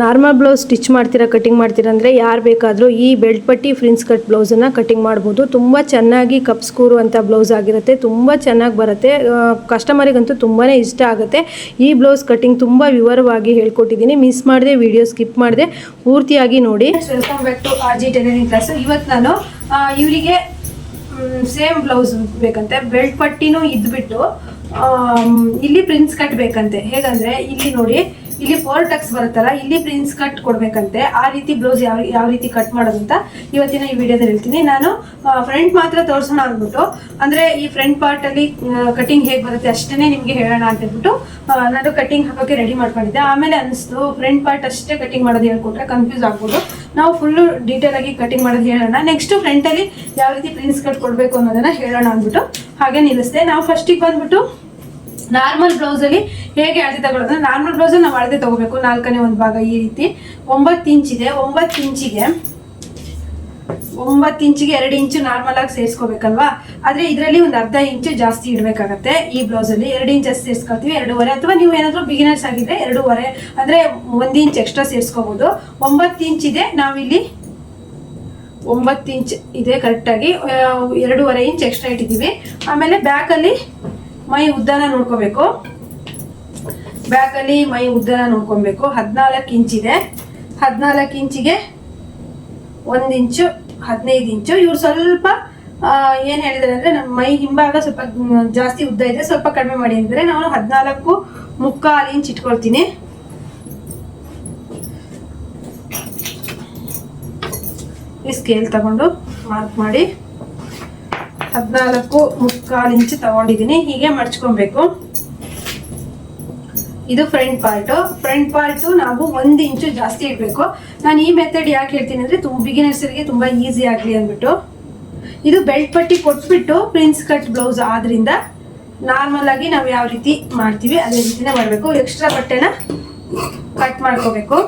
Normal blouse stitch ಮಾಡ್ತೀರಾ, cutting ಮಾಡ್ತೀರಾ ಅಂದರೆ ಯಾರು ಬೇಕಾದರೂ ಈ ಬೆಲ್ಟ್ ಪಟ್ಟಿ, ಫ್ರಿನ್ಸ್ ಕಟ್ ಬ್ಲೌಸನ್ನು ಕಟಿಂಗ್ ಮಾಡ್ಬೋದು. ತುಂಬ ಚೆನ್ನಾಗಿ ಕಪ್ಸ್ ಅಂತ ಬ್ಲೌಸ್ ಆಗಿರುತ್ತೆ. ತುಂಬ ಚೆನ್ನಾಗಿ ಬರುತ್ತೆ. ಕಸ್ಟಮರಿಗಂತೂ ತುಂಬಾ ಇಷ್ಟ ಆಗುತ್ತೆ. ಈ ಬ್ಲೌಸ್ ಕಟಿಂಗ್ ತುಂಬ ವಿವರವಾಗಿ ಹೇಳ್ಕೊಟ್ಟಿದ್ದೀನಿ. ಮಿಸ್ ಮಾಡಿದೆ, ವಿಡಿಯೋ ಸ್ಕಿಪ್ ಮಾಡಿದೆ. ಪೂರ್ತಿಯಾಗಿ ನೋಡಿ. Welcome back to R G tailoring class. ಇವತ್ತು ನಾನು ಇವರಿಗೆ ಸೇಮ್ ಬ್ಲೌಸ್ ಬೇಕಂತೆ. ಬೆಲ್ಟ್ ಪಟ್ಟಿನೂ ಇದ್ಬಿಟ್ಟು ಇಲ್ಲಿ ಪ್ರಿನ್ಸ್ ಕಟ್ ಬೇಕಂತೆ. ಹೇಗಂದ್ರೆ, ಇಲ್ಲಿ ನೋಡಿ ಇಲ್ಲಿ ಫೋರ್ ಟಕ್ಸ್ ಬರುತ್ತಲ್ಲ, ಇಲ್ಲಿ ಪ್ರಿನ್ಸ್ ಕಟ್ ಕೊಡ್ಬೇಕಂತೆ. ಆ ರೀತಿ ಬ್ಲೌಸ್ ಯಾವ ಯಾವ ರೀತಿ ಕಟ್ ಮಾಡೋದು ಅಂತ ಇವತ್ತಿನ ಈ ವಿಡಿಯೋದಲ್ಲಿ ಹೇಳ್ತೀನಿ. ನಾನು ಫ್ರಂಟ್ ಮಾತ್ರ ತೋರಿಸೋಣ ಅಂದ್ಬಿಟ್ಟು, ಅಂದ್ರೆ ಈ ಫ್ರಂಟ್ ಪಾರ್ಟ್ ಅಲ್ಲಿ ಕಟಿಂಗ್ ಹೇಗೆ ಬರುತ್ತೆ ಅಷ್ಟೇ ನಿಮಗೆ ಹೇಳೋಣ ಅಂತ ಹೇಳ್ಬಿಟ್ಟು ನಾನು ಕಟಿಂಗ್ ಹಾಕೋಕೆ ರೆಡಿ ಮಾಡ್ಕೊಂಡಿದ್ದೆ. ಆಮೇಲೆ ಅನಿಸ್ತು ಫ್ರಂಟ್ ಪಾರ್ಟ್ ಅಷ್ಟೇ ಕಟಿಂಗ್ ಮಾಡೋದು ಹೇಳ್ಕೊಟ್ರೆ ಕನ್ಫ್ಯೂಸ್ ಆಗ್ಬೋದು. ನಾವು ಫುಲ್ಲು ಡೀಟೇಲ್ ಆಗಿ ಕಟಿಂಗ್ ಮಾಡೋದು ಹೇಳೋಣ. ನೆಕ್ಸ್ಟ್ ಫ್ರಂಟ್ ಅಲ್ಲಿ ಯಾವ ರೀತಿ ಪ್ರಿನ್ಸ್ ಕಟ್ ಕೊಡಬೇಕು ಅನ್ನೋದನ್ನ ಹೇಳೋಣ ಅಂದ್ಬಿಟ್ಟು, ಹಾಗೆ ನಿಲ್ಲಿಸ್ದೆ. ನಾವು ಫಸ್ಟಿಗೆ ಬಂದ್ಬಿಟ್ಟು ನಾರ್ಮಲ್ ಬ್ಲೌಸ್ ಅಲ್ಲಿ ಹೇಗೆ ಅಳತೆ ತಗೊಳ್ಳೋದು? ನಾರ್ಮಲ್ ಬ್ಲೌಸ್ ನಾವು ಅಳತೆ ತಗೋಬೇಕು. ನಾಲ್ಕನೇ ಒಂದು ಭಾಗ ಈ ರೀತಿ. ಒಂಬತ್ತು ಇಂಚ್ ಇದೆ. ಒಂಬತ್ತು ಇಂಚಿಗೆ ಒಂಬತ್ತು ಇಂಚಿಗೆ ಎರಡು ಇಂಚು ನಾರ್ಮಲ್ ಆಗಿ ಸೇರಿಸ್ಕೋಬೇಕಲ್ವಾ? ಆದ್ರೆ ಇದರಲ್ಲಿ ಒಂದು ಅರ್ಧ ಇಂಚು ಜಾಸ್ತಿ ಇಡಬೇಕಾಗತ್ತೆ ಈ ಬ್ಲೌಸ್ ಅಲ್ಲಿ. ಎರಡು ಇಂಚ್ ಸೇರಿಸ್ಕೊಳ್ತೀವಿ, ಎರಡೂವರೆ. ಅಥವಾ ನೀವು ಏನಾದರೂ ಬಿಗಿನರ್ಸ್ ಆಗಿದ್ರೆ ಎರಡೂವರೆ. ಅಂದ್ರೆ ಒಂದು ಇಂಚ್ ಎಕ್ಸ್ಟ್ರಾ ಸೇರಿಸ್ಕೋಬಹುದು ಒಂಬತ್ತು ಇಂಚ್ ಇದೆ. ನಾವಿಲ್ಲಿ ಒಂಬತ್ತು ಇಂಚ್ ಇದೆ ಕರೆಕ್ಟಾಗಿ ಎರಡೂವರೆ ಇಂಚ್ ಎಕ್ಸ್ಟ್ರಾ ಇಟ್ಟಿದ್ದೀವಿ. ಆಮೇಲೆ ಬ್ಯಾಕಲ್ಲಿ ಮೈ ಉದ್ದನ ನೋಡ್ಕೋಬೇಕು. ಬ್ಯಾಗಲ್ಲಿ ಮೈ ಉದ್ದನ ನೋಡ್ಕೊಬೇಕು. ಹದಿನಾಲ್ಕು ಇಂಚ್ ಇದೆ. ಹದಿನಾಲ್ಕು ಇಂಚಿಗೆ ಒಂದು ಇಂಚು, ಹದಿನೈದು ಇಂಚು. ಇವ್ರು ಸ್ವಲ್ಪ ಏನು ಹೇಳಿದ್ರೆ ಅಂದರೆ ನಮ್ಮ ಮೈ ಹಿಂಭಾಗ ಸ್ವಲ್ಪ ಜಾಸ್ತಿ ಉದ್ದ ಇದೆ, ಸ್ವಲ್ಪ ಕಡಿಮೆ ಮಾಡಿ ಅಂದರೆ ನಾನು ಹದಿನಾಲ್ಕು ಮುಕ್ಕಾಲು ಇಂಚ್ ಇಟ್ಕೊಳ್ತೀನಿ. ಈ ಸ್ಕೇಲ್ ತಗೊಂಡು ಮಾರ್ಕ್ ಮಾಡಿ. ಹದಿನಾಲ್ಕು ಮುಕ್ಕಾಲು ಇಂಚು ತಗೊಂಡಿದ್ದೀನಿ. ಹೀಗೆ ಮಡ್ಚ್ಕೊಬೇಕು. ಇದು ಫ್ರಂಟ್ ಪಾರ್ಟು. ಫ್ರಂಟ್ ಪಾರ್ಟು ನಾವು ಒಂದು ಇಂಚು ಜಾಸ್ತಿ ಇಡಬೇಕು. ನಾನು ಈ ಮೆಥಡ್ ಯಾಕೆ ಹೇಳ್ತೀನಿ ಅಂದರೆ ತುಂಬ ಬಿಗಿನರ್ಸರಿಗೆ ತುಂಬ ಈಸಿ ಆಗಲಿ ಅಂದ್ಬಿಟ್ಟು. ಇದು ಬೆಲ್ಟ್ ಪಟ್ಟಿ ಕೊಟ್ಬಿಟ್ಟು ಪ್ರಿನ್ಸ್ ಕಟ್ ಬ್ಲೌಸ್ ಆದ್ರಿಂದ ನಾರ್ಮಲ್ ಆಗಿ ನಾವು ಯಾವ ರೀತಿ ಮಾಡ್ತೀವಿ ಅದೇ ರೀತಿನೇ ಮಾಡಬೇಕು. ಎಕ್ಸ್ಟ್ರಾ ಬಟ್ಟೆನ ಕಟ್ ಮಾಡ್ಕೋಬೇಕು.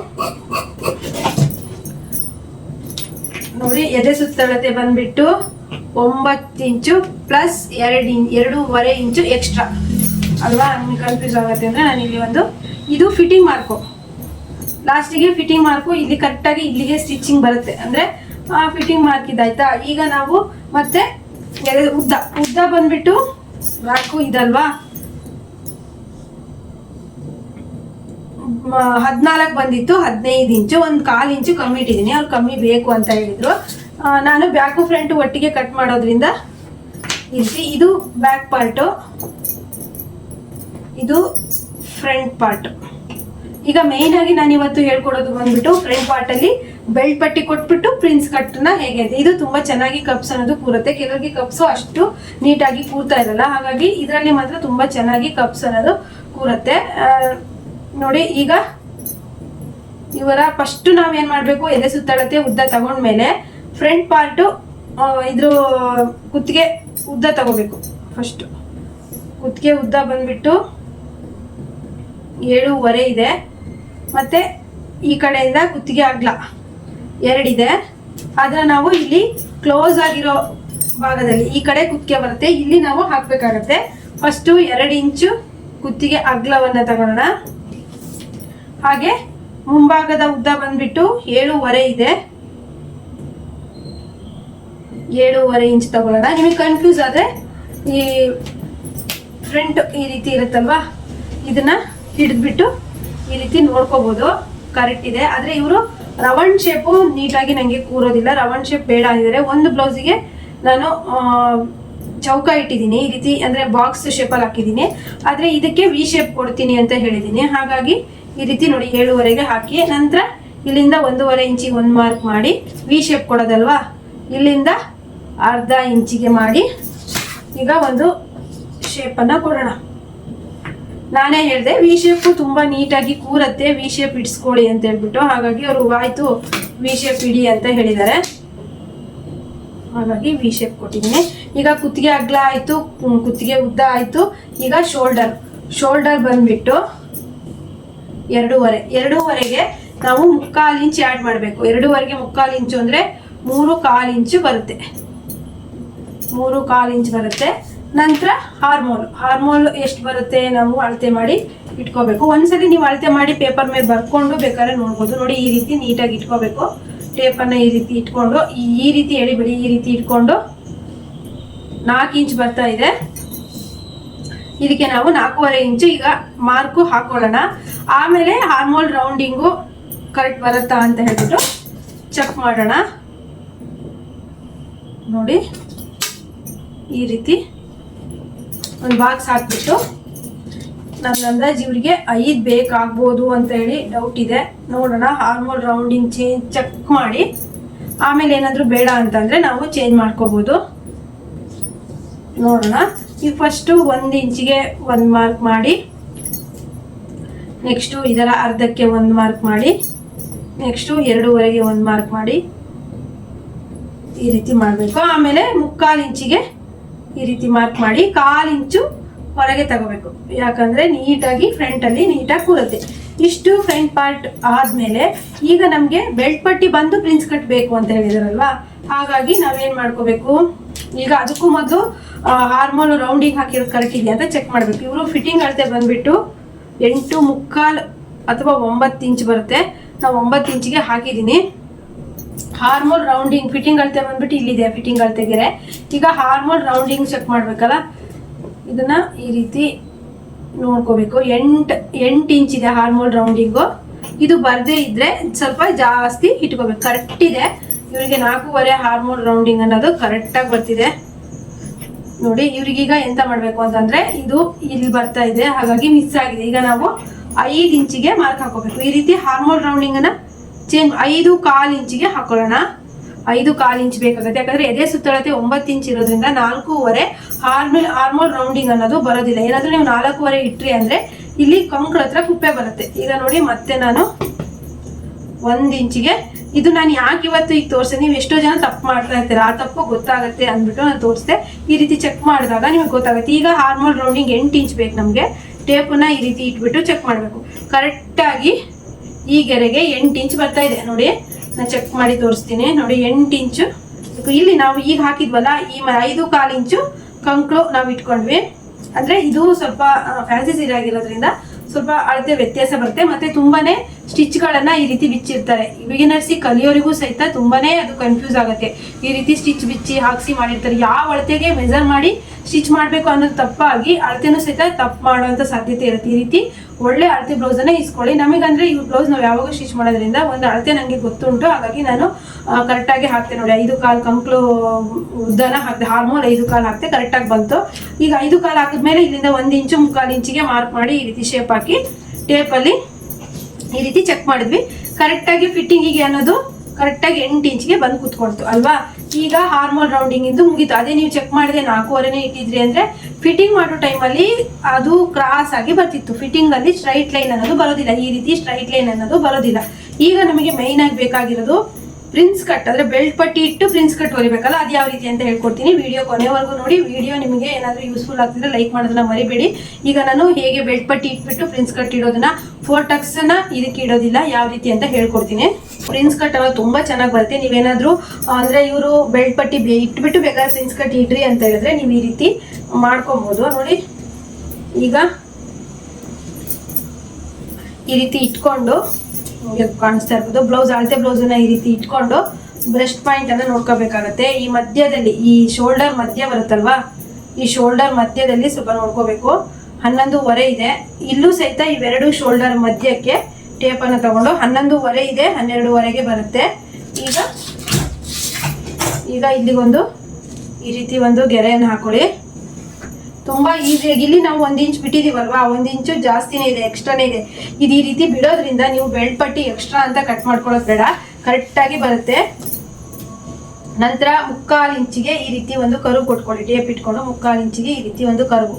ನೋಡಿ ಎದೆ ಸುತ್ತಳತೆ ಬಂದ್ಬಿಟ್ಟು ಒಂಬತ್ತು ಇಂಚು ಪ್ಲಸ್ ಎರಡು ಇನ್ ಎರಡೂವರೆ ಇಂಚು ಎಕ್ಸ್ಟ್ರಾ ಅಲ್ವಾ? ನಿಮ್ಗೆ ಕನ್ಫ್ಯೂಸ್ ಆಗುತ್ತೆ ಅಂದ್ರೆ ನಾನು ಇಲ್ಲಿ ಒಂದು ಇದು ಫಿಟ್ಟಿಂಗ್ ಮಾರ್ಕು ಲಾಸ್ಟಿಗೆ ಫಿಟ್ಟಿಂಗ್ ಮಾರ್ಕು ಇಲ್ಲಿ ಕರೆಕ್ಟಾಗಿ ಇಲ್ಲಿಗೆ ಸ್ಟಿಚಿಂಗ್ ಬರುತ್ತೆ. ಅಂದ್ರೆ ಫಿಟ್ಟಿಂಗ್ ಮಾರ್ಕ್ ಇದಾಯ್ತಾ ಈಗ ನಾವು ಮತ್ತೆ ಉದ್ದ. ಉದ್ದ ಬಂದ್ಬಿಟ್ಟು ನಾಲ್ಕು ಇದಲ್ವಾ? ಹದಿನಾಲ್ಕು ಬಂದಿತ್ತು. ಹದಿನೈದು ಇಂಚು, ಒಂದು ಕಾಲು ಇಂಚು ಕಮ್ಮಿ ಇಟ್ಟಿದ್ದೀನಿ. ಅವ್ರು ಕಮ್ಮಿ ಬೇಕು ಅಂತ ಹೇಳಿದ್ರು. ನಾನು ಬ್ಯಾಕು ಫ್ರಂಟ್ ಒಟ್ಟಿಗೆ ಕಟ್ ಮಾಡೋದ್ರಿಂದ ಇಲ್ಲಿ ಇದು ಬ್ಯಾಕ್ ಪಾರ್ಟು ಇದು ಫ್ರಂಟ್ ಪಾರ್ಟ್ ಈಗ ಮೇನ್ ಆಗಿ ನಾನು ಇವತ್ತು ಹೇಳ್ಕೊಡೋದು ಬಂದ್ಬಿಟ್ಟು ಫ್ರಂಟ್ ಪಾರ್ಟ್ ಅಲ್ಲಿ ಬೆಲ್ಟ್ ಪಟ್ಟಿ ಕೊಟ್ಬಿಟ್ಟು ಪ್ರಿನ್ಸ್ ಕಟ್ನ ಹೇಗೆ ಇದೆ ಇದು ತುಂಬಾ ಚೆನ್ನಾಗಿ ಕಪ್ಸ್ ಅನ್ನೋದು ಕೂರುತ್ತೆ. ಕೆಲವರಿಗೆ ಕಪ್ಸು ಅಷ್ಟು ನೀಟಾಗಿ ಕೂರ್ತಾ ಇರಲ್ಲ. ಹಾಗಾಗಿ ಇದರಲ್ಲಿ ಮಾತ್ರ ತುಂಬಾ ಚೆನ್ನಾಗಿ ಕಪ್ಸ್ ಅನ್ನೋದು ಕೂರುತ್ತೆ. ನೋಡಿ, ಈಗ ಇವರ ಫಸ್ಟ್ ನಾವೇನ್ ಮಾಡ್ಬೇಕು? ಎದೆ ಸುತ್ತಳತೆ ಉದ್ದ ತಗೊಂಡ್ಮೇಲೆ ಫ್ರಂಟ್ ಪಾರ್ಟು ಇದ್ರ ಕುತ್ತಿಗೆ ಉದ್ದ ತಗೋಬೇಕು. ಫಸ್ಟ್ ಕುತ್ತಿಗೆ ಉದ್ದ ಬಂದ್ಬಿಟ್ಟು ಏಳೂವರೆ ಇದೆ. ಮತ್ತೆ ಈ ಕಡೆಯಿಂದ ಕುತ್ತಿಗೆ ಅಗ್ಲ ಎರಡಿದೆ. ಆದ್ರೆ ನಾವು ಇಲ್ಲಿ ಕ್ಲೋಸ್ ಆಗಿರೋ ಭಾಗದಲ್ಲಿ ಈ ಕಡೆ ಕುತ್ತಿಗೆ ಬರುತ್ತೆ, ಇಲ್ಲಿ ನಾವು ಹಾಕಬೇಕಾಗತ್ತೆ. ಫಸ್ಟು ಎರಡು ಇಂಚು ಕುತ್ತಿಗೆ ಅಗ್ಲವನ್ನು ತಗೊಳ್ಳೋಣ ಹಾಗೆ ಮುಂಭಾಗದ ಉದ್ದ ಬಂದ್ಬಿಟ್ಟು ಏಳೂವರೆ ಇದೆ. ಏಳೂವರೆ ಇಂಚ್ ತಗೊಳ್ಳೋಣ ನಿಮಗೆ ಕನ್ಫ್ಯೂಸ್ ಆದರೆ ಈ ಫ್ರಂಟ್ ಈ ರೀತಿ ಇರುತ್ತಲ್ವಾ? ಇದನ್ನ ಹಿಡಿದ್ಬಿಟ್ಟು ಈ ರೀತಿ ನೋಡ್ಕೋಬೋದು. ಕರೆಕ್ಟ್ ಇದೆ. ಆದ್ರೆ ಇವರು ರೌಂಡ್ ಶೇಪು ನೀಟಾಗಿ ನನಗೆ ಕೂರೋದಿಲ್ಲ. ರೌಂಡ್ ಶೇಪ್ ಬೇಡ ಅಂದಿದ್ದಾರೆ. ಒಂದು ಬ್ಲೌಸಿಗೆ ನಾನು ಚೌಕ ಇಟ್ಟಿದ್ದೀನಿ. ಈ ರೀತಿ ಅಂದ್ರೆ ಬಾಕ್ಸ್ ಶೇಪಲ್ಲಿ ಹಾಕಿದ್ದೀನಿ. ಆದ್ರೆ ಇದಕ್ಕೆ ವಿ ಶೇಪ್ ಕೊಡ್ತೀನಿ ಅಂತ ಹೇಳಿದ್ದೀನಿ. ಹಾಗಾಗಿ ಈ ರೀತಿ ನೋಡಿ ಏಳುವರೆಗೆ ಹಾಕಿ, ನಂತರ ಇಲ್ಲಿಂದ ಒಂದೂವರೆ ಇಂಚಿಗೆ ಒಂದು ಮಾರ್ಕ್ ಮಾಡಿ ವಿ ಶೇಪ್ ಕೊಡೋದಲ್ವಾ? ಇಲ್ಲಿಂದ ಅರ್ಧ ಇಂಚಿಗೆ ಮಾಡಿ ಈಗ ಒಂದು ಶೇಪನ್ನು ಕೊಡೋಣ. ನಾನೇ ಹೇಳಿದೆ ವಿ ಶೇಪು ತುಂಬ ನೀಟಾಗಿ ಕೂರತ್ತೆ ವಿ ಶೇಪ್ ಇಡ್ಸ್ಕೊಳ್ಳಿ ಅಂತ ಹೇಳ್ಬಿಟ್ಟು, ಹಾಗಾಗಿ ಅವರು ಆಯಿತು ವಿ ಶೇಪ್ ಇಡಿ ಅಂತ ಹೇಳಿದ್ದಾರೆ. ಹಾಗಾಗಿ ವಿ ಶೇಪ್ ಕೊಟ್ಟಿದ್ದೀನಿ. ಈಗ ಕುತ್ತಿಗೆ ಅಗ್ಲ ಆಯಿತು ಕುತ್ತಿಗೆ ಉದ್ದ ಆಯಿತು, ಈಗ ಶೋಲ್ಡರ್ ಶೋಲ್ಡರ್ ಬಂದ್ಬಿಟ್ಟು ಎರಡೂವರೆ. ಎರಡೂವರೆಗೆ ನಾವು ಮುಕ್ಕಾಲು ಇಂಚು ಆ್ಯಡ್ ಮಾಡಬೇಕು. ಎರಡೂವರೆಗೆ ಮುಕ್ಕಾಲು ಇಂಚು ಅಂದರೆ ಮೂರು ಕಾಲು ಇಂಚು ಬರುತ್ತೆ. ಮೂರು ಕಾಲು ಇಂಚ್ ಬರುತ್ತೆ. ನಂತರ ಹಾರ್ಮೋಲ್ ಹಾರ್ಮೋಲ್ ಎಷ್ಟು ಬರುತ್ತೆ ನಾವು ಅಳತೆ ಮಾಡಿ ಇಟ್ಕೋಬೇಕು. ಒಂದ್ಸರಿ ನೀವು ಅಳತೆ ಮಾಡಿ ಪೇಪರ್ ಮೇಲೆ ಬರ್ಕೊಂಡು ಬೇಕಾದ್ರೆ ನೋಡ್ಬೋದು. ನೋಡಿ, ಈ ರೀತಿ ನೀಟಾಗಿ ಇಟ್ಕೋಬೇಕು. ಟೇಪನ್ನ ಈ ರೀತಿ ಇಟ್ಕೊಂಡು, ಈ- ರೀತಿ ಎಳಿಬಿಡಿ ಈ ರೀತಿ ಇಟ್ಕೊಂಡು ನಾಲ್ಕು ಇಂಚ್ ಬರ್ತಾ ಇದೆ. ಇದಕ್ಕೆ ನಾವು ನಾಲ್ಕೂವರೆ ಇಂಚು ಈಗ ಮಾರ್ಕು ಹಾಕೊಳ್ಳೋಣ. ಆಮೇಲೆ ಹಾರ್ಮೋಲ್ ರೌಂಡಿಂಗು ಕರೆಕ್ಟ್ ಬರುತ್ತಾ ಅಂತ ಹೇಳ್ಬಿಟ್ಟು ಚೆಕ್ ಮಾಡೋಣ. ನೋಡಿ. ಈ ರೀತಿ ಒಂದು ಬಾಕ್ಸ್ ಹಾಕ್ಬಿಟ್ಟು ನನ್ನ ಅಂದಾಜು ಇವರಿಗೆ ಐದು ಬೇಕಾಗ್ಬೋದು ಅಂತ ಹೇಳಿ ಡೌಟ್ ಇದೆ. ನೋಡೋಣ ಹಾರ್ಮೋಲ್ ರೌಂಡಿಂಗ್ ಚೇಂಜ್ ಚೆಕ್ ಮಾಡಿ. ಆಮೇಲೆ ಏನಾದರೂ ಬೇಡ ಅಂತಂದರೆ ನಾವು ಚೇಂಜ್ ಮಾಡ್ಕೋಬೋದು. ನೋಡೋಣ. ಈಗ ಫಸ್ಟು ಒಂದು ಇಂಚಿಗೆ ಒಂದು ಮಾರ್ಕ್ ಮಾಡಿ. ನೆಕ್ಸ್ಟು ಇದರ ಅರ್ಧಕ್ಕೆ ಒಂದು ಮಾರ್ಕ್ ಮಾಡಿ. ನೆಕ್ಸ್ಟು ಎರಡೂವರೆಗೆ ಒಂದು ಮಾರ್ಕ್ ಮಾಡಿ. ಈ ರೀತಿ ಮಾಡಬೇಕು. ಆಮೇಲೆ ಮುಕ್ಕಾಲು ಇಂಚಿಗೆ ಈ ರೀತಿ ಮಾರ್ಕ್ ಮಾಡಿ ಕಾಲು ಇಂಚು ಹೊರಗೆ ತಗೋಬೇಕು. ಯಾಕಂದ್ರೆ ನೀಟಾಗಿ ಫ್ರಂಟಲ್ಲಿ ನೀಟಾಗಿ ಕೂರುತ್ತೆ. ಇಷ್ಟು ಫ್ರಂಟ್ ಪಾರ್ಟ್ ಆದ್ಮೇಲೆ ಈಗ ನಮಗೆ ಬೆಲ್ಟ್ ಪಟ್ಟಿ ಬಂದು ಪ್ರಿನ್ಸ್ ಕಟ್ ಬೇಕು ಅಂತ ಹೇಳಿದಾರಲ್ವಾ? ಹಾಗಾಗಿ ನಾವೇನ್ ಮಾಡ್ಕೋಬೇಕು? ಈಗ ಅದಕ್ಕೂ ಮೊದಲು ಹಾರ್ಮೋನ್ ರೌಂಡಿಂಗ್ ಹಾಕಿರೋದು ಕರೆಕ್ಟ್ ಇದೆಯಾ ಅಂತ ಚೆಕ್ ಮಾಡಬೇಕು. ಇವರು ಫಿಟ್ಟಿಂಗ್ ಅಳತೆ ಬಂದ್ಬಿಟ್ಟು ಎಂಟು ಮುಕ್ಕಾಲು ಅಥವಾ ಒಂಬತ್ತು ಇಂಚ್ ಬರುತ್ತೆ. ನಾವು ಒಂಬತ್ತು ಇಂಚಿಗೆ ಹಾಕಿದ್ದೀನಿ ಹಾರ್ಮೋನ್ ರೌಂಡಿಂಗ್ ಫಿಟ್ಟಿಂಗ್ ಅಳತೆ ಬಂದ್ಬಿಟ್ಟು ಇಲ್ಲಿದೆ ಫಿಟ್ಟಿಂಗ್ ಅಳತೆಗೆರೆ ಈಗ ಹಾರ್ಮೋನ್ ರೌಂಡಿಂಗ್ ಚೆಕ್ ಮಾಡ್ಬೇಕಲ್ಲ? ಇದನ್ನ ಈ ರೀತಿ ನೋಡ್ಕೋಬೇಕು. ಎಂಟು ಎಂಟು ಇಂಚ್ ಇದೆ ಹಾರ್ಮೋನ್ ರೌಂಡಿಂಗು. ಇದು ಬರದೇ ಇದ್ರೆ ಸ್ವಲ್ಪ ಜಾಸ್ತಿ ಇಟ್ಕೋಬೇಕು. ಕರೆಕ್ಟ್ ಇದೆ. ಇವರಿಗೆ ನಾಲ್ಕೂವರೆ ಹಾರ್ಮೋನ್ ರೌಂಡಿಂಗ್ ಅನ್ನೋದು ಕರೆಕ್ಟಾಗಿ ಬರ್ತಿದೆ. ನೋಡಿ ಇವ್ರಿಗೀಗ ಎಂತ ಮಾಡಬೇಕು ಅಂತಂದ್ರೆ ಇದು ಇಲ್ಲಿ ಬರ್ತಾ ಇದೆ. ಹಾಗಾಗಿ ಮಿಸ್ ಆಗಿದೆ. ಈಗ ನಾವು ಐದು ಇಂಚಿಗೆ ಮಾರ್ಕ್ ಹಾಕೋಬೇಕು ಈ ರೀತಿ ಹಾರ್ಮೋನ್ ರೌಂಡಿಂಗ್ ಅನ್ನ ಚೇಂಜ್ ಐದು ಕಾಲು ಇಂಚಿಗೆ ಹಾಕೊಳ್ಳೋಣ. ಐದು ಕಾಲು ಇಂಚ್ ಬೇಕಾಗುತ್ತೆ. ಯಾಕಂದ್ರೆ ಎದೆ ಸುತ್ತಳತೆ ಒಂಬತ್ತು ಇಂಚ್ ಇರೋದ್ರಿಂದ ನಾಲ್ಕೂವರೆ ಹಾರ್ಮೋಲ್ ಆರ್ಮೋಲ್ ರೌಂಡಿಂಗ್ ಅನ್ನೋದು ಬರೋದಿಲ್ಲ. ಏನಾದ್ರೂ ನೀವು ನಾಲ್ಕೂವರೆ ಇಟ್ರಿ ಅಂದ್ರೆ ಇಲ್ಲಿ ಕಂಕಳ ಹತ್ರ ಕುಪ್ಪೆ ಬರುತ್ತೆ. ಈಗ ನೋಡಿ ಮತ್ತೆ ನಾನು ಒಂದ್ ಇಂಚಿಗೆ. ಇದು ನಾನು ಯಾಕೆ ಇವತ್ತು ಈಗ ತೋರಿಸ್ತೀನಿ ನೀವು ಎಷ್ಟೋ ಜನ ತಪ್ಪು ಮಾಡ್ತಾ ಇರ್ತೀರ? ಆ ತಪ್ಪು ಗೊತ್ತಾಗುತ್ತೆ ಅಂದ್ಬಿಟ್ಟು ನಾನು ತೋರಿಸ್ದೆ. ಈ ರೀತಿ ಚೆಕ್ ಮಾಡಿದಾಗ ನಿಮಗೆ ಗೊತ್ತಾಗುತ್ತೆ. ಈಗ ಹಾರ್ಮೋಲ್ ರೌಂಡಿಂಗ್ ಎಂಟು ಇಂಚ್ ಬೇಕು ನಮಗೆ. ಟೇಪನ್ನ ಈ ರೀತಿ ಇಟ್ಬಿಟ್ಟು ಚೆಕ್ ಮಾಡಬೇಕು. ಕರೆಕ್ಟಾಗಿ ಈ ಗೆರೆಗೆ ಎಂಟು ಇಂಚ್ ಬರ್ತಾ ಇದೆ. ನೋಡಿ ನಾನು ಚೆಕ್ ಮಾಡಿ ತೋರಿಸ್ತೀನಿ. ನೋಡಿ, ಎಂಟು ಇಂಚು. ಇಲ್ಲಿ ನಾವು ಈಗ ಹಾಕಿದ್ವಲ್ಲ, ಈ ಐದು ಕಾಲು ಇಂಚು ಕಂಕ್ಳು ನಾವು ಇಟ್ಕೊಂಡ್ವಿ. ಅಂದ್ರೆ ಇದು ಸ್ವಲ್ಪ ಫ್ಯಾನ್ಸಿ ಸೀರೆ ಆಗಿರೋದ್ರಿಂದ ಸ್ವಲ್ಪ ಅಳತೆ ವ್ಯತ್ಯಾಸ ಬರುತ್ತೆ. ಮತ್ತೆ ತುಂಬಾನೇ ಸ್ಟಿಚ್ಗಳನ್ನ ಈ ರೀತಿ ಬಿಚ್ಚಿರ್ತಾರೆ. ಬಿಗಿನರ್ಸಿ ಕಲಿಯೋರಿಗೂ ಸಹಿತ ತುಂಬಾನೇ ಅದು ಕನ್ಫ್ಯೂಸ್ ಆಗುತ್ತೆ. ಈ ರೀತಿ ಸ್ಟಿಚ್ ಬಿಚ್ಚಿ, ಹಾಕ್ಸಿ ಮಾಡಿರ್ತಾರೆ. ಯಾವ ಅಳತೆಗೆ ಮೆಜರ್ ಮಾಡಿ ಸ್ಟಿಚ್ ಮಾಡಬೇಕು ಅನ್ನೋದು ತಪ್ಪಾಗಿ ಅಳತೆನೂ ಸಹಿತ ತಪ್ಪು ಮಾಡುವಂಥ ಸಾಧ್ಯತೆ ಇರುತ್ತೆ. ಈ ರೀತಿ ಒಳ್ಳೆ ಅಳತೆ ಬ್ಲೌಸ್ ಅನ್ನ ಇಸ್ಕೊಳ್ಳಿ ನಮಗಂದ್ರೆ ಈ ಬ್ಲೌಸ್ ನಾವು ಯಾವಾಗ ಸ್ಟಿಚ್ ಮಾಡೋದ್ರಿಂದ ಒಂದು ಅಳತೆ ನನಗೆ ಗೊತ್ತುಂಟು. ಹಾಗಾಗಿ ನಾನು ಕರೆಕ್ಟಾಗಿ ಹಾಕ್ತೆ ನೋಡಿ. ಐದು ಕಾಲು ಕಂಕ್ಳು ಉದ್ದನ ಹಾಕಿದೆ, ಹಾರ್ಮೋನ್ ಐದು ಕಾಲು ಹಾಕ್ತೆ ಕರೆಕ್ಟಾಗಿ ಬಂತು. ಈಗ ಐದು ಕಾಲು ಹಾಕಿದ್ಮೇಲೆ ಇಲ್ಲಿಂದ ಒಂದು ಇಂಚು, ಮುಕ್ಕಾಲು ಇಂಚಿಗೆ ಮಾರ್ಕ್ ಮಾಡಿ ಈ ರೀತಿ ಶೇಪ್ ಹಾಕಿ ಟೇಪಲ್ಲಿ ಈ ರೀತಿ ಚೆಕ್ ಮಾಡಿದ್ವಿ. ಕರೆಕ್ಟಾಗಿ ಫಿಟ್ಟಿಂಗಿಗೆ ಅನ್ನೋದು ಕರೆಕ್ಟಾಗಿ ಎಂಟು ಇಂಚಿಗೆ ಬಂದು ಕೂತ್ಕೊಳ್ತು ಅಲ್ವಾ? ಈಗ ಹಾರ್ಮೋನ್ ರೌಂಡಿಂಗ್ ಇಂದು ಮುಗೀತು. ಅದೇ ನೀವು ಚೆಕ್ ಮಾಡಿದೆ ನಾಲ್ಕೂವರೆನೇ ಇಟ್ಟಿದ್ರಿ ಅಂದ್ರೆ ಫಿಟ್ಟಿಂಗ್ ಮಾಡೋ ಟೈಮಲ್ಲಿ ಅದು ಕ್ರಾಸ್ ಆಗಿ ಬರ್ತಿತ್ತು. ಫಿಟ್ಟಿಂಗ್ ಅಲ್ಲಿ ಸ್ಟ್ರೈಟ್ ಲೈನ್ ಅನ್ನೋದು ಬರೋದಿಲ್ಲ. ಈ ರೀತಿ ಸ್ಟ್ರೈಟ್ ಲೈನ್ ಅನ್ನೋದು ಬರೋದಿಲ್ಲ. ಈಗ ನಮಗೆ ಮೈನ್ ಆಗಿ ಬೇಕಾಗಿರೋದು ಪ್ರಿನ್ಸ್ ಕಟ್ ಅಂದ್ರೆ ಬೆಲ್ಟ್ ಪಟ್ಟಿ ಇಟ್ಟು ಪ್ರಿನ್ಸ್ ಕಟ್ ಹೊಲಿಬೇಕಲ್ಲ, ಅದು ಯಾವ ರೀತಿ ಅಂತ ಹೇಳ್ಕೊಡ್ತೀನಿ. ವಿಡಿಯೋ ಕೊನೆವರೆಗೂ ನೋಡಿ. ವಿಡಿಯೋ ನಿಮಗೆ ಏನಾದರೂ ಯೂಸ್ಫುಲ್ ಆಗ್ತಿದ್ರೆ ಲೈಕ್ ಮಾಡೋದನ್ನ ಮರಿಬೇಡಿ. ಈಗ ನಾನು ಹೇಗೆ ಬೆಲ್ಟ್ ಪಟ್ಟಿ ಇಟ್ಬಿಟ್ಟು ಪ್ರಿನ್ಸ್ ಕಟ್ ಇಡೋದನ್ನ ಫೋರ್ ಟಕ್ಸ್ನ ಇದಕ್ಕೆ ಇಡೋದಿಲ್ಲ, ಯಾವ ರೀತಿ ಅಂತ ಹೇಳ್ಕೊಡ್ತೀನಿ. ಪ್ರಿನ್ಸ್ ಕಟ್ ಅನ್ನೋದು ತುಂಬಾ ಚೆನ್ನಾಗಿ ಬರುತ್ತೆ. ನೀವೇನಾದ್ರೂ ಅಂದ್ರೆ ಇವರು ಬೆಲ್ಟ್ ಪಟ್ಟಿ ಇಟ್ಬಿಟ್ಟು ಬೇಕಾದ್ರೆ ಪ್ರಿನ್ಸ್ ಕಟ್ ಇಡ್ರಿ ಅಂತ ಹೇಳಿದ್ರೆ ನೀವು ಈ ರೀತಿ ಮಾಡ್ಕೊಬಹುದು ನೋಡಿ, ಈಗ ಈ ರೀತಿ ಇಟ್ಕೊಂಡು ಕಾಣಿಸ್ತಾ ಇರ್ಬೋದು. ಬ್ಲೌಸ್ ಅಳತೆ ಬ್ಲೌಸನ್ನ ಈ ರೀತಿ ಇಟ್ಕೊಂಡು ಬ್ರೆಸ್ಟ್ ಪಾಯಿಂಟ್ ಅನ್ನ ನೋಡ್ಕೋಬೇಕಾಗತ್ತೆ. ಈ ಮಧ್ಯದಲ್ಲಿ, ಈ ಶೋಲ್ಡರ್ ಮಧ್ಯ ಬರುತ್ತಲ್ವಾ? ಈ ಶೋಲ್ಡರ್ ಮಧ್ಯದಲ್ಲಿ ಸ್ವಲ್ಪ ನೋಡ್ಕೋಬೇಕು. ಹನ್ನೊಂದುವರೆ ಇದೆ. ಇಲ್ಲೂ ಸಹಿತ ಇವೆರಡು ಶೋಲ್ಡರ್ ಮಧ್ಯಕ್ಕೆ ಟೇಪನ್ನು ತಗೊಂಡು ಹನ್ನೊಂದುವರೆ ಇದೆ, ಹನ್ನೆರಡುವರೆಗೆ ಬರುತ್ತೆ. ಈಗ ಈಗ ಇಲ್ಲಿಗೊಂದು ಈ ರೀತಿ ಒಂದು ಗೆರೆಯನ್ನು ಹಾಕೊಳ್ಳಿ. ತುಂಬ ಈಸಿಯಾಗಿ ಇಲ್ಲಿ ನಾವು ಒಂದು ಇಂಚ್ ಬಿಟ್ಟಿದ್ದೀವಲ್ವಾ ಒಂದ್ ಇಂಚು ಜಾಸ್ತಿನೇ ಇದೆ, ಎಕ್ಸ್ಟ್ರಾನೇ ಇದೆ. ಇದು ಈ ರೀತಿ ಬಿಡೋದ್ರಿಂದ ನೀವು ಬೆಲ್ಟ್ ಪಟ್ಟಿ ಎಕ್ಸ್ಟ್ರಾ ಅಂತ ಕಟ್ ಮಾಡ್ಕೊಳ್ಳೋದು ಬೇಡ. ಕರೆಕ್ಟಾಗಿ ಬರುತ್ತೆ. ನಂತರ ಮುಕ್ಕಾಲು ಇಂಚಿಗೆ ಈ ರೀತಿ ಒಂದು ಕರು ಕೊಟ್ಕೊಳ್ಳಿ, ಟೇಪ್ ಇಟ್ಕೊಂಡು ಮುಕ್ಕಾಲು ಇಂಚಿಗೆ ಈ ರೀತಿ ಒಂದು ಕರುವು.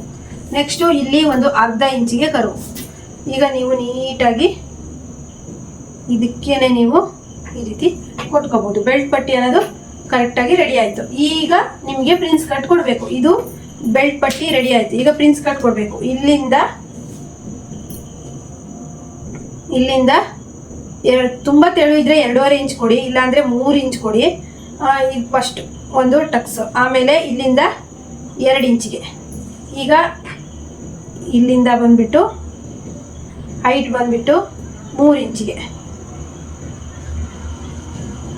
ನೆಕ್ಸ್ಟು ಇಲ್ಲಿ ಒಂದು ಅರ್ಧ ಇಂಚಿಗೆ ಕರು. ಈಗ ನೀವು ನೀಟಾಗಿ ಇದಕ್ಕೇನೆ ನೀವು ಈ ರೀತಿ ಕೊಟ್ಕೋಬಹುದು ಬೆಲ್ಟ್ ಪಟ್ಟಿ ಅನ್ನೋದು ಕರೆಕ್ಟಾಗಿ ರೆಡಿ ಆಯ್ತು. ಈಗ ನಿಮಗೆ ಪ್ರಿನ್ಸ್ ಕಟ್ ಕೊಡಬೇಕು. ಇದು ಬೆಲ್ಟ್ ಪಟ್ಟಿ ರೆಡಿ ಆಯ್ತು. ಈಗ ಪ್ರಿನ್ಸ್ ಕಟ್ ಕೊಡಬೇಕು. ಇಲ್ಲಿಂದ ಇಲ್ಲಿಂದ ಎರಡು, ತುಂಬ ತೆಳು ಇದ್ರೆ ಎರಡೂವರೆ ಇಂಚ್ ಕೊಡಿ, ಇಲ್ಲಾಂದ್ರೆ ಮೂರು ಇಂಚ್ ಕೊಡಿ. ಇದು ಫಸ್ಟ್ ಒಂದು ಟಕ್ಸ್ ಆಮೇಲೆ ಇಲ್ಲಿಂದ ಎರಡು ಇಂಚಿಗೆ ಈಗ ಇಲ್ಲಿಂದ ಬಂದ್ಬಿಟ್ಟು ಹೈಟ್ ಬಂದ್ಬಿಟ್ಟು ಮೂರು ಇಂಚಿಗೆ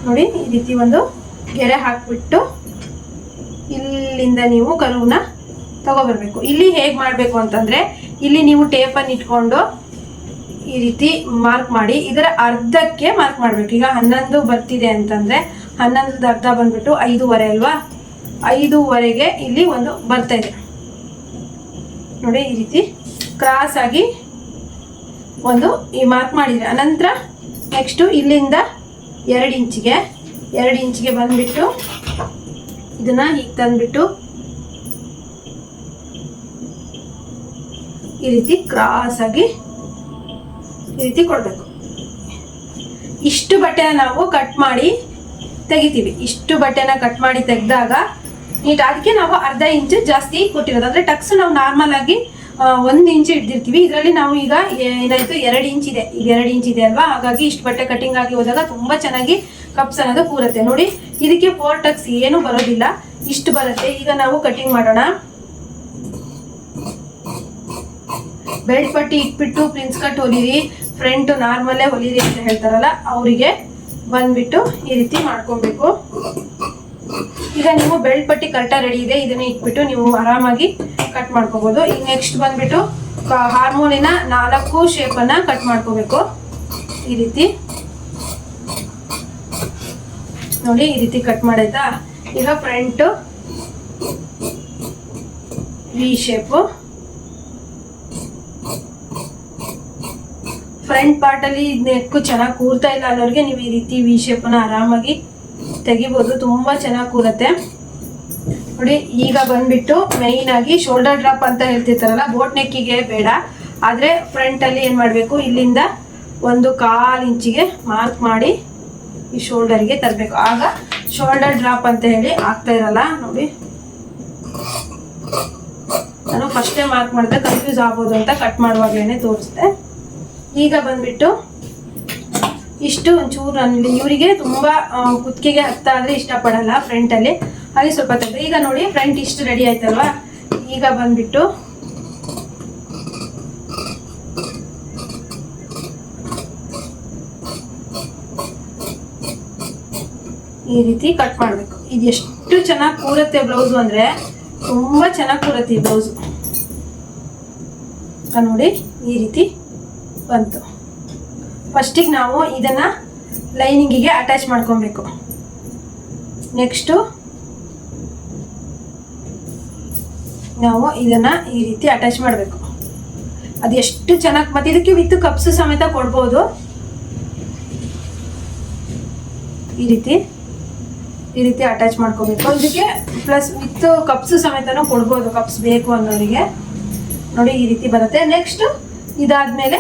ನೋಡಿ, ಈ ರೀತಿ ಒಂದು ಗೆರೆ ಹಾಕ್ಬಿಟ್ಟು ಇಲ್ಲಿಂದ ನೀವು ಕರುವನ್ನ ತಗೊಬರ್ಬೇಕು. ಇಲ್ಲಿ ಹೇಗೆ ಮಾಡಬೇಕು ಅಂತಂದ್ರೆ, ಇಲ್ಲಿ ನೀವು ಟೇಪನ್ನು ಇಟ್ಕೊಂಡು ಈ ರೀತಿ ಮಾರ್ಕ್ ಮಾಡಿ, ಇದರ ಅರ್ಧಕ್ಕೆ ಮಾರ್ಕ್ ಮಾಡಬೇಕು. ಈಗ ಹನ್ನೊಂದು ಬರ್ತಿದೆ ಅಂತಂದ್ರೆ, ಹನ್ನೊಂದು ಅರ್ಧ ಬಂದ್ಬಿಟ್ಟು ಐದೂವರೆ ಅಲ್ವಾ? ಐದೂವರೆಗೆ ಇಲ್ಲಿ ಒಂದು ಬರ್ತಾ ನೋಡಿ, ಈ ರೀತಿ ಕ್ರಾಸ್ ಆಗಿ ಒಂದು ಈ ಮಾರ್ಕ್ ಮಾಡಿದ್ರೆ. ಅನಂತರ ನೆಕ್ಸ್ಟು ಇಲ್ಲಿಂದ ಎರಡು ಇಂಚಿಗೆ ಎರಡು ಇಂಚಿಗೆ ಬಂದ್ಬಿಟ್ಟು ಇದನ್ನ ಹೀಗೆ ತಂದ್ಬಿಟ್ಟು ಈ ರೀತಿ ಕ್ರಾಸ್ ಆಗಿ ಈ ರೀತಿ ಕೊಡಬೇಕು. ಇಷ್ಟು ಬಟ್ಟೆನ ನಾವು ಕಟ್ ಮಾಡಿ ತೆಗಿತೀವಿ. ಇಷ್ಟು ಬಟ್ಟೆನ ಕಟ್ ಮಾಡಿ ತೆಗೆದಾಗ, ನೀಟ್ ಅದಕ್ಕೆ ನಾವು ಅರ್ಧ ಇಂಚು ಜಾಸ್ತಿ ಕೊಟ್ಟಿರೋದು. ಅಂದ್ರೆ ಟಕ್ಸ್ ನಾವು ನಾರ್ಮಲ್ ಆಗಿ ಒಂದ್ ಇಂಚು ಹಿಡ್ದಿರ್ತೀವಿ. ಇದರಲ್ಲಿ ನಾವು ಈಗ ಏನಾಯ್ತು ಎರಡು ಇಂಚ್ ಇದೆ. ಈಗ ಎರಡು ಇಂಚ್ ಇದೆ ಅಲ್ವಾ? ಹಾಗಾಗಿ ಇಷ್ಟು ಬಟ್ಟೆ ಕಟಿಂಗ್ ಆಗಿ ಹೋದಾಗ ತುಂಬಾ ಚೆನ್ನಾಗಿ ಕಪ್ಸ್ ಅನ್ನೋದು ಕೂರುತ್ತೆ ನೋಡಿ, ಇದಕ್ಕೆ ಫೋರ್ ಟಕ್ಸ್ ಏನು ಬರೋದಿಲ್ಲ. ಇಷ್ಟು ಬರುತ್ತೆ. ಈಗ ನಾವು ಕಟಿಂಗ್ ಮಾಡೋಣ. ಬೆಲ್ಟ್ ಪಟ್ಟಿ ಇಟ್ಬಿಟ್ಟು ಪ್ರಿನ್ಸ್ ಕಟ್ ಹೊಲಿರಿ. ಫ್ರಂಟ್ ನಾರ್ಮಲ್ಲೇ ಹೊಲಿರಿ ಅಂತ ಹೇಳ್ತಾರಲ್ಲ, ಅವರಿಗೆ ಬಂದ್ಬಿಟ್ಟು ಈ ರೀತಿ ಮಾಡ್ಕೊಬೇಕು. ಈಗ ನೀವು ಬೆಲ್ಟ್ ಪಟ್ಟಿ ಕರೆಕ್ಟಾಗಿ ರೆಡಿ ಇದೆ, ಇದನ್ನ ಇಟ್ಬಿಟ್ಟು ನೀವು ಆರಾಮಾಗಿ ಕಟ್ ಮಾಡ್ಕೋಬಹುದು ಈಗ ನೆಕ್ಸ್ಟ್ ಬಂದ್ಬಿಟ್ಟು ಹಾರ್ಮೋನಿನ ನಾಲ್ಕು ಶೇಪನ್ನು ಕಟ್ ಮಾಡ್ಕೋಬೇಕು. ಈ ರೀತಿ. ನೋಡಿ, ಈ ರೀತಿ ಕಟ್ ಮಾಡಾಯ್ತಾ ಈಗ front V shape front part ಅಲ್ಲಿ ನೆಕ್ಕು ಚೆನ್ನಾಗಿ ಕೂರ್ತಾ ಇಲ್ಲ ಅನ್ನೋರಿಗೆ ನೀವು ಈ ರೀತಿ ವಿ ಶೇಪನ್ನು ಆರಾಮಾಗಿ ತೆಗಿಬೋದು, ತುಂಬಾ ಚೆನ್ನಾಗಿ ಕೂರುತ್ತೆ. ನೋಡಿ, ಈಗ ಬಂದ್ಬಿಟ್ಟು ಮೈನ್ ಆಗಿ ಶೋಲ್ಡರ್ ಡ್ರಾಪ್ ಅಂತ ಹೇಳ್ತಿರ್ತಾರಲ್ಲ ಬೋಟ್ ನೆಕ್ಕಿಗೆ ಬೇಡ. ಆದ್ರೆ ಫ್ರಂಟ್ ಅಲ್ಲಿ ಏನ್ ಮಾಡ್ಬೇಕು? ಇಲ್ಲಿಂದ ಒಂದು ಕಾಲ್ ಇಂಚಿಗೆ ಮಾರ್ಕ್ ಮಾಡಿ ಈ ಶೋಲ್ಡರ್ಗೆ ತರಬೇಕು. ಆಗ ಶೋಲ್ಡರ್ ಡ್ರಾಪ್ ಅಂತ ಹೇಳಿ ಆಗ್ತಾ ಇರಲ್ಲ, ನೋಡಿ. ನಾನು ಫಸ್ಟೇ ಮಾರ್ಕ್ ಮಾಡಿದೆ ಕನ್ಫ್ಯೂಸ್ ಆಗ್ಬೋದು ಅಂತ ಕಟ್ ಮಾಡುವಾಗಲೇ ತೋರಿಸ್ದೆ. ಈಗ ಬಂದ್ಬಿಟ್ಟು ಇಷ್ಟು ಒಂಚೂರು ಅಲ್ಲಿ ಇವರಿಗೆ ತುಂಬಾ ಕುತ್ತಿಗೆಗೆ ಹತ್ತ ಆದರೆ ಇಷ್ಟಪಡಲ್ಲ ಫ್ರಂಟ್ ಅಲ್ಲಿ. ಹಾಗೆ ಸ್ವಲ್ಪ ತೆಗೆದು ಈಗ ನೋಡಿ ಫ್ರಂಟ್ ಇಷ್ಟು ರೆಡಿ ಆಯ್ತಲ್ವಾ? ಈಗ ಬಂದ್ಬಿಟ್ಟು. ಈ ರೀತಿ ಕಟ್ ಮಾಡಬೇಕು. ಇದು ಎಷ್ಟು ಚೆನ್ನಾಗಿ ಕೂರುತ್ತೆ ಬ್ಲೌಸು ಅಂದ್ರೆ, ತುಂಬಾ ಚೆನ್ನಾಗಿ ಕೂರುತ್ತೆ ಈ ಬ್ಲೌಸು ನೋಡಿ, ಈ ರೀತಿ ಬಂತು. ಫಸ್ಟಿಗೆ ನಾವು ಇದನ್ನ ಲೈನಿಂಗಿಗೆ ಅಟ್ಯಾಚ್ ಮಾಡ್ಕೊಬೇಕು. ನೆಕ್ಸ್ಟು ನಾವು ಇದನ್ನ ಈ ರೀತಿ ಅಟ್ಯಾಚ್ ಮಾಡಬೇಕು. ಅದು ಎಷ್ಟು ಚೆನ್ನಾಗಿ ಮತ್ತೆ ಇದಕ್ಕೆ ವಿತ್ ಕಪ್ಸ್ ಸಮೇತ ಕೊಡ್ಬೋದು. ಈ ರೀತಿ ಈ ರೀತಿ ಅಟ್ಯಾಚ್ ಮಾಡ್ಕೋಬೇಕು. ಇದಕ್ಕೆ ಪ್ಲಸ್ ವಿತ್ ಕಪ್ಸ್ ಸಮೇತನೂ ಕೊಡ್ಬೋದು, ಕಪ್ಸ್ ಬೇಕು ಅನ್ನೋರಿಗೆ. ನೋಡಿ ಈ ರೀತಿ ಬರುತ್ತೆ. ನೆಕ್ಸ್ಟ್ ಇದಾದ್ಮೇಲೆ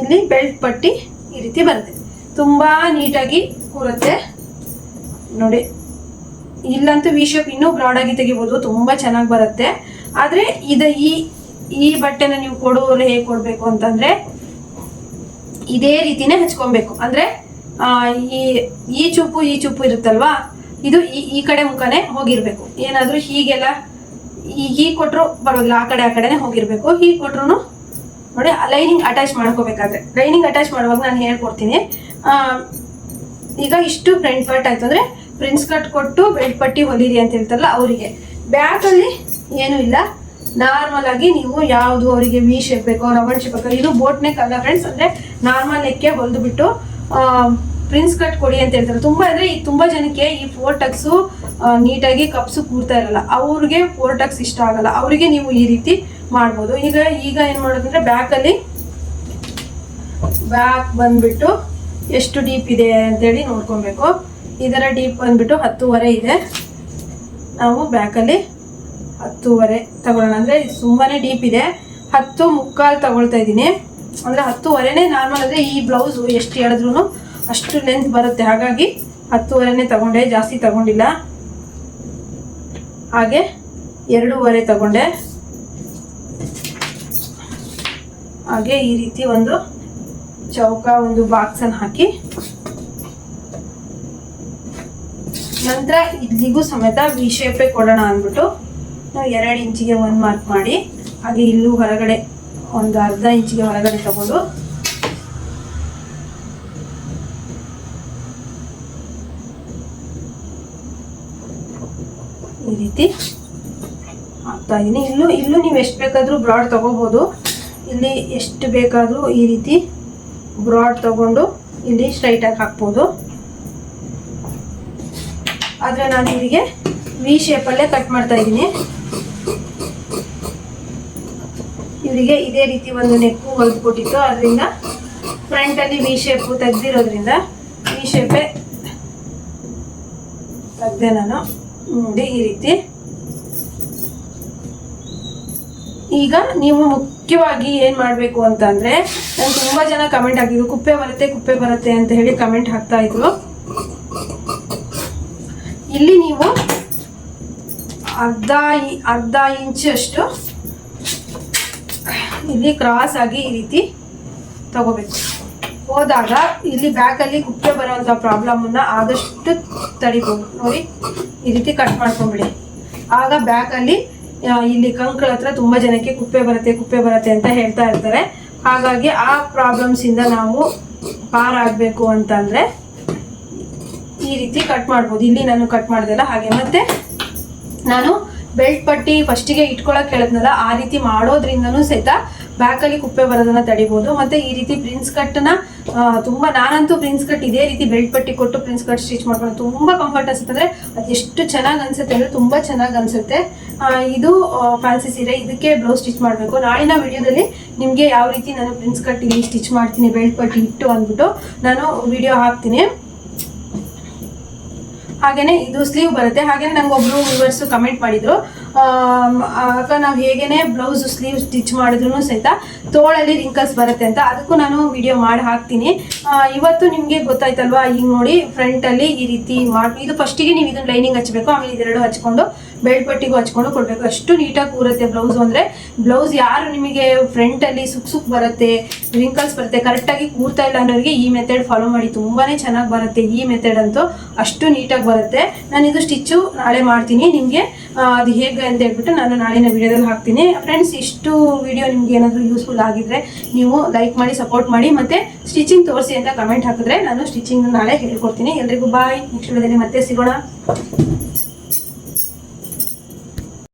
ಇಲ್ಲಿ ಬೆಲ್ಟ್ ಪಟ್ಟಿ ಈ ರೀತಿ ಬರುತ್ತೆ. ತುಂಬಾ ನೀಟಾಗಿ ಕೂರುತ್ತೆ. ನೋಡಿ, ಇಲ್ಲಂತೂ ವಿ ಶೇಪ್ ಇನ್ನೂ ಬ್ರಾಡ್ ಆಗಿ ತೆಗಿಬೋದು, ತುಂಬಾ ಚೆನ್ನಾಗಿ ಬರುತ್ತೆ. ಆದ್ರೆ ಇದು ಈ ಈ ಬಟ್ಟೆನ ನೀವು ಕೊಡುವಲ್ಲಿ ಹೇಗೆ ಕೊಡಬೇಕು ಅಂತಂದ್ರೆ, ಇದೇ ರೀತಿನೇ ಹಚ್ಕೊಬೇಕು. ಅಂದ್ರೆ ಈ ಈ ಚೂಪು ಈ ಚೂಪು ಇರುತ್ತಲ್ವಾ, ಇದು ಈ ಕಡೆ ಮುಖನೇ ಹೋಗಿರ್ಬೇಕು. ಏನಾದ್ರೂ ಹೀಗೆಲ್ಲ ಹೀಗೆ ಕೊಟ್ರು ಬರೋದಿಲ್ಲ ಆ ಕಡೆ, ಆ ಕಡೆನೆ ಹೋಗಿರ್ಬೇಕು. ಹೀಗೆ ಕೊಟ್ರು ನೋಡಿ ಲೈನಿಂಗ್ ಅಟ್ಯಾಚ್ ಮಾಡ್ಕೋಬೇಕಾದ್ರೆ. ಲೈನಿಂಗ್ ಅಟ್ಯಾಚ್ ಮಾಡುವಾಗ ನಾನು ಹೇಳ್ಕೊಡ್ತೀನಿ. ಈಗ ಇಷ್ಟು ಫ್ರಂಟ್ ಪಾರ್ಟ್ ಆಯ್ತು ಅಂದ್ರೆ ಪ್ರಿನ್ಸ್ ಕಟ್ ಕೊಟ್ಟು ಬೆಲ್ಟ್ ಪಟ್ಟಿ ಹೊಲಿರಿ ಅಂತ ಹೇಳ್ತಾರಲ್ಲ ಅವರಿಗೆ. ಬ್ಯಾಕ್ ಅಲ್ಲಿ ಏನು ಇಲ್ಲ. ನಾರ್ಮಲ್ ಆಗಿ ನೀವು ಯಾವುದು ಅವರಿಗೆ ವಿ ಶೇಪ್ ಬೇಕೋ, ರೌಂಡ್ ಶೇಪ್ ಬೇಕೋ, ಇದು ಬೋಟ್ ನೆಕ್ ಅಲ್ಲ ಫ್ರೆಂಡ್ಸ್ ಅಂದ್ರೆ ನಾರ್ಮಲ್ ನೆಕ್ಕೆ ಹೊಲ್ದು ಬಿಟ್ಟು ಪ್ರಿನ್ಸ್ ಕಟ್ ಕೊಡಿ ಅಂತ ಹೇಳ್ತಾರೆ. ತುಂಬಾ ಅಂದ್ರೆ ಈ ತುಂಬಾ ಜನಕ್ಕೆ ಈ ಫೋರ್ ಟಕ್ಸು ನೀಟಾಗಿ ಕಪ್ಸು ಕೂರ್ತಾ ಇರಲ್ಲ. ಅವ್ರಿಗೆ ಫೋರ್ ಟಕ್ಸ್ ಇಷ್ಟ ಆಗಲ್ಲ. ಅವರಿಗೆ ನೀವು ಈ ರೀತಿ ಮಾಡ್ಬೋದು. ಈಗ ಈಗ ಏನು ಮಾಡೋದಂದ್ರೆ ಬ್ಯಾಕಲ್ಲಿ ಬ್ಯಾಕ್ ಬಂದ್ಬಿಟ್ಟು ಎಷ್ಟು ಡೀಪ್ ಇದೆ ಅಂತೇಳಿ ನೋಡ್ಕೊಬೇಕು. ಇದರ ಡೀಪ್ ಬಂದ್ಬಿಟ್ಟು ಹತ್ತುವರೆ ಇದೆ. ನಾವು ಬ್ಯಾಕಲ್ಲಿ ಹತ್ತುವರೆ ತಗೊಳ್ಳೋಣ. ಅಂದರೆ ತುಂಬಾ ಡೀಪ್ ಇದೆ. ಹತ್ತು ಮುಕ್ಕಾಲು ತಗೊಳ್ತಾ ಇದ್ದೀನಿ. ಅಂದರೆ ಹತ್ತೂವರೆನೇ ನಾರ್ಮಲ್ ಅಂದರೆ ಈ ಬ್ಲೌಸು ಎಷ್ಟು ಹೇಳಿದ್ರು ಅಷ್ಟು ಲೆಂತ್ ಬರುತ್ತೆ. ಹಾಗಾಗಿ ಹತ್ತುವರೆನೇ ತಗೊಂಡೆ. ಜಾಸ್ತಿ ತಗೊಂಡಿಲ್ಲ. ಹಾಗೆ ಎರಡೂವರೆ ತಗೊಂಡೆ. ಹಾಗೆ ಈ ರೀತಿ ಒಂದು ಚೌಕ, ಒಂದು ಬಾಕ್ಸ್ ಅನ್ನು ಹಾಕಿ. ನಂತರ ಇಲ್ಲಿಗೂ ಸಮೇತ ವಿ ಶೇಪೇ ಕೊಡೋಣ ಅಂದ್ಬಿಟ್ಟು ನಾವು ಎರಡು ಇಂಚಿಗೆ ಒಂದು ಮಾರ್ಕ್ ಮಾಡಿ, ಹಾಗೆ ಇಲ್ಲೂ ಹೊರಗಡೆ ಒಂದು ಅರ್ಧ ಇಂಚಿಗೆ ಹೊರಗಡೆ ತಗೊಂಡು. ಈ ರೀತಿ ಹಾಕ್ತಾ ಇದ್ದೀನಿ ಇಲ್ಲೂ ಇಲ್ಲೂ ನೀವು ಎಷ್ಟು ಬೇಕಾದರೂ ಬ್ರಾಡ್ ತಗೋಬೋದು. ಇಲ್ಲಿ ಎಷ್ಟು ಬೇಕಾದರೂ ಈ ರೀತಿ ಬ್ರಾಡ್ ತಗೊಂಡು ಇಲ್ಲಿ ಸ್ಟ್ರೈಟಾಗಿ ಹಾಕ್ಬೋದು. ಆದರೆ ನಾನು ಇವರಿಗೆ ವಿ ಶೇಪಲ್ಲೇ ಕಟ್ ಮಾಡ್ತಾ ಇದ್ದೀನಿ. ಇವರಿಗೆ ಇದೇ ರೀತಿ ಒಂದು ನೆಕ್ಕು ಹೊಲ್ದು ಕೊಟ್ಟಿತ್ತು ಅದರಿಂದ ಫ್ರಂಟಲ್ಲಿ ವಿ ಶೇಪು ತೆಗ್ದಿರೋದ್ರಿಂದ ವಿ ಶೇಪೇ ತೆಗ್ದೆ ನಾನು. ನೋಡಿ ಈ ರೀತಿ. ಈಗ ನೀವು ಮುಖ್ಯವಾಗಿ ಏನ್ ಮಾಡ್ಬೇಕು ಅಂತ ಅಂದ್ರೆ ನಾನು ತುಂಬಾ ಜನ ಕಮೆಂಟ್ ಹಾಕಿದ್ರು ಕುಪ್ಪೆ ಬರುತ್ತೆ ಕುಪ್ಪೆ ಬರುತ್ತೆ ಅಂತ ಹೇಳಿ ಕಮೆಂಟ್ ಹಾಕ್ತಾ ಇದ್ರು. ಇಲ್ಲಿ ನೀವು ಅರ್ಧ ಅರ್ಧ ಇಂಚ್ ಅಷ್ಟು ಇಲ್ಲಿ ಕ್ರಾಸ್ ಆಗಿ ಈ ರೀತಿ ತಗೋಬೇಕು. ಹೋದಾಗ ಇಲ್ಲಿ ಬ್ಯಾಕಲ್ಲಿ ಕುಪ್ಪೆ ಬರೋವಂಥ ಪ್ರಾಬ್ಲಮನ್ನು ಆದಷ್ಟು ತಡಿಬೋದು. ನೋಡಿ ಈ ರೀತಿ ಕಟ್ ಮಾಡ್ಕೊಂಬಿಡಿ ಆಗ ಬ್ಯಾಕಲ್ಲಿ ಆ, ಇಲ್ಲಿ ಕಂಕಳ ಹತ್ರ ತುಂಬ ಜನಕ್ಕೆ ಕುಪ್ಪೆ ಬರುತ್ತೆ ಕುಪ್ಪೆ ಬರುತ್ತೆ ಅಂತ ಹೇಳ್ತಾ ಇರ್ತಾರೆ. ಹಾಗಾಗಿ ಆ ಪ್ರಾಬ್ಲಮ್ಸಿಂದ ನಾವು ಪಾರಾಗಬೇಕು ಅಂತಂದರೆ ಈ ರೀತಿ ಕಟ್ ಮಾಡ್ಬೋದು. ಇಲ್ಲಿ ನಾನು ಕಟ್ ಮಾಡ್ದಲ್ಲ ಹಾಗೆ. ಮತ್ತೆ ನಾನು ಬೆಲ್ಟ್ ಪಟ್ಟಿ ಫಸ್ಟಿಗೆ ಇಟ್ಕೊಳಕ್ ಹೇಳಿದ್ನಲ್ಲ, ಆ ರೀತಿ ಮಾಡೋದ್ರಿಂದನೂ ಸಹಿತ ಬ್ಯಾಕಲ್ಲಿ ಕುಪ್ಪೆ ಬರೋದನ್ನ ತಡಿಬೋದು. ಮತ್ತೆ ಈ ರೀತಿ ಪ್ರಿನ್ಸ್ ಕಟ್ನ ತುಂಬ ನಾನಂತೂ ಪ್ರಿನ್ಸ್ ಕಟ್ ಇದೇ ರೀತಿ ಬೆಲ್ಟ್ ಪಟ್ಟಿ ಕೊಟ್ಟು ಪ್ರಿನ್ಸ್ ಕಟ್ ಸ್ಟಿಚ್ ಮಾಡ್ಕೊಂಡು ತುಂಬಾ ಕಂಫರ್ಟ್ ಅನ್ಸುತ್ತೆ. ಅಂದ್ರೆ ಅದು ಎಷ್ಟು ಚೆನ್ನಾಗಿ ಅನ್ಸುತ್ತೆ ಅಂದ್ರೆ ತುಂಬಾ ಚೆನ್ನಾಗಿ ಅನ್ಸುತ್ತೆ. ಇದು ಫ್ಯಾನ್ಸಿ ಸೀರೆ. ಇದಕ್ಕೆ ಬ್ಲೌಸ್ ಸ್ಟಿಚ್ ಮಾಡಬೇಕು. ನಾಳಿನ ವಿಡಿಯೋದಲ್ಲಿ ನಿಮಗೆ ಯಾವ ರೀತಿ ನಾನು ಪ್ರಿನ್ಸ್ ಕಟ್ ಇಲ್ಲಿ ಸ್ಟಿಚ್ ಮಾಡ್ತೀನಿ ಬೆಲ್ಟ್ ಪಟ್ಟಿ ಇಟ್ಟು ಅಂದ್ಬಿಟ್ಟು ನಾನು ವಿಡಿಯೋ ಹಾಕ್ತೀನಿ. ಹಾಗೇನೆ ಇದು ಸ್ಲೀವ್ ಬರುತ್ತೆ. ಹಾಗೇನೆ ನಂಗೆ ಒಬ್ರು ವ್ಯೂವರ್ಸ್ ಕಮೆಂಟ್ ಮಾಡಿದ್ರು. ಆಗ ನಾವು ಹೇಗೇನೆ ಬ್ಲೌಸ್ ಸ್ಲೀವ್ ಸ್ಟಿಚ್ ಮಾಡಿದ್ರು ಸಹಿತ ತೋಳಲ್ಲಿ ರಿಂಕಲ್ಸ್ ಬರುತ್ತೆ ಅಂತ ಅದಕ್ಕೂ ನಾನು ವಿಡಿಯೋ ಮಾಡಿ ಹಾಕ್ತೀನಿ. ಇವತ್ತು ನಿಮಗೆ ಗೊತ್ತಾಯ್ತಲ್ವಾ, ಈಗ ನೋಡಿ ಫ್ರಂಟ್ ಅಲ್ಲಿ ಈ ರೀತಿ ಮಾಡಿ, ಇದು ಫಸ್ಟಿಗೆ ನೀವು ಇದನ್ನ ಲೈನಿಂಗ್ ಹಚ್ಚಬೇಕು ಆಮೇಲೆ ಇದೆರಡು ಹಚ್ಕೊಂಡು ಬೆಲ್ಟ್ ಪಟ್ಟಿಗೂ ಹಚ್ಕೊಂಡು ಕೊಡ್ಬೇಕು. ಅಷ್ಟು ನೀಟಾಗಿ ಕೂರುತ್ತೆ ಬ್ಲೌಸ್ ಅಂದ್ರೆ. ಬ್ಲೌಸ್ ಯಾರು ನಿಮಗೆ ಫ್ರಂಟ್ ಅಲ್ಲಿ ಸುಕ್ ಸುಕ್ ಬರುತ್ತೆ ರಿಂಕಲ್ಸ್ ಬರುತ್ತೆ ಕರೆಕ್ಟಾಗಿ ಕೂರ್ತಾ ಇಲ್ಲ ಅನ್ನೋರಿಗೆ ಈ ಮೆಥಡ್ ಫಾಲೋ ಮಾಡಿ. ತುಂಬಾನೇ ಚೆನ್ನಾಗಿ ಬರುತ್ತೆ ಈ ಮೆಥಡ್ ಅಂತೂ. ಅಷ್ಟು ನೀಟಾಗಿ ಬರುತ್ತೆ. ನಾನು ಇದು ಸ್ಟಿಚ್ಚು ನಾಳೆ ಮಾಡ್ತೀನಿ. ನಿಮಗೆ ಅದು ಹೇಗೆ ಅಂತ ಹೇಳ್ಬಿಟ್ಟು ನಾನು ನಾಳಿನ ವಿಡಿಯೋದಲ್ಲಿ ಹಾಕ್ತೀನಿ. ಫ್ರೆಂಡ್ಸ್ ಇಷ್ಟು ವಿಡಿಯೋ ನಿಮ್ಗೆ ಏನಾದರೂ ಯೂಸ್ಫುಲ್ ಆಗಿದ್ರೆ ನೀವು ಲೈಕ್ ಮಾಡಿ ಸಪೋರ್ಟ್ ಮಾಡಿ, ಮತ್ತೆ ಸ್ಟಿಚಿಂಗ್ ತೋರಿಸಿ ಅಂತ ಕಮೆಂಟ್ ಹಾಕಿದ್ರೆ ನಾನು ಸ್ಟಿಚಿಂಗ್ ನಾಳೆ ಹೇಳ್ಕೊಡ್ತೀನಿ. ಎಲ್ರಿಗೂ ಬಾಯ್ ನೆಕ್ಸ್ಟ್ ವಿಡಿಯೋದಲ್ಲಿ ಮತ್ತೆ ಸಿಗೋಣ.